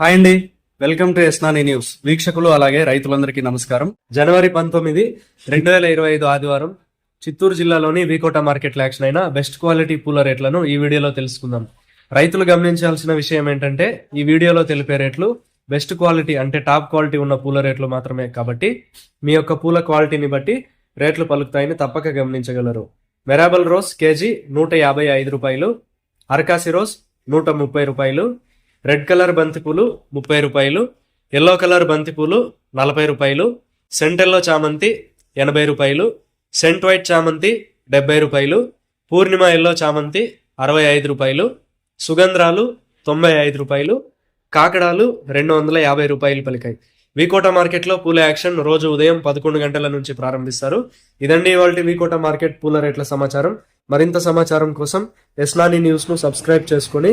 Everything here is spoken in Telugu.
హాయ్ అండి. వెల్కమ్ టు ఎస్నాని న్యూస్. వీక్షకులు అలాగే రైతులందరికీ నమస్కారం. జనవరి పంతొమ్మిది రెండు వేల ఇరవై ఐదు ఆదివారం చిత్తూరు జిల్లాలోని వీకోట మార్కెట్ యాక్షన్ అయిన బెస్ట్ క్వాలిటీ పూల రేట్లను ఈ వీడియోలో తెలుసుకుందాం. రైతులు గమనించాల్సిన విషయం ఏంటంటే ఈ వీడియోలో తెలిపే రేట్లు బెస్ట్ క్వాలిటీ అంటే టాప్ క్వాలిటీ ఉన్న పూల రేట్లు మాత్రమే కాబట్టి మీ యొక్క పూల క్వాలిటీని బట్టి రేట్లు పలుకుతాయని తప్పక గమనించగలరు. మెరాబల్ రోజ్ కేజీ నూట యాభై ఐదు రూపాయలు అరకాసి రోజ్ నూట ముప్పై రూపాయలు రెడ్ కలర్ బంతిపూలు ముప్పై రూపాయలు ఎల్లో కలర్ బంతిపూలు నలభై రూపాయలు సెంట్ ఎల్లో చామంతి ఎనభై రూపాయలు సెంట్ వైట్ చామంతి డెబ్బై రూపాయలు పూర్ణిమ ఎల్లో చామంతి అరవై ఐదు రూపాయలు సుగంధ్రాలు తొంభై ఐదు రూపాయలు కాకడాలు రెండు వందల యాభై రూపాయలు పలికాయి. వీకోట మార్కెట్లో పూల యాక్షన్ రోజు ఉదయం పదకొండు గంటల నుంచి ప్రారంభిస్తారు. ఇదండి ఇవాళ వీకోట మార్కెట్ పూల రేట్ల సమాచారం. మరింత సమాచారం కోసం ఎస్నాని న్యూస్ను సబ్స్క్రైబ్ చేసుకొని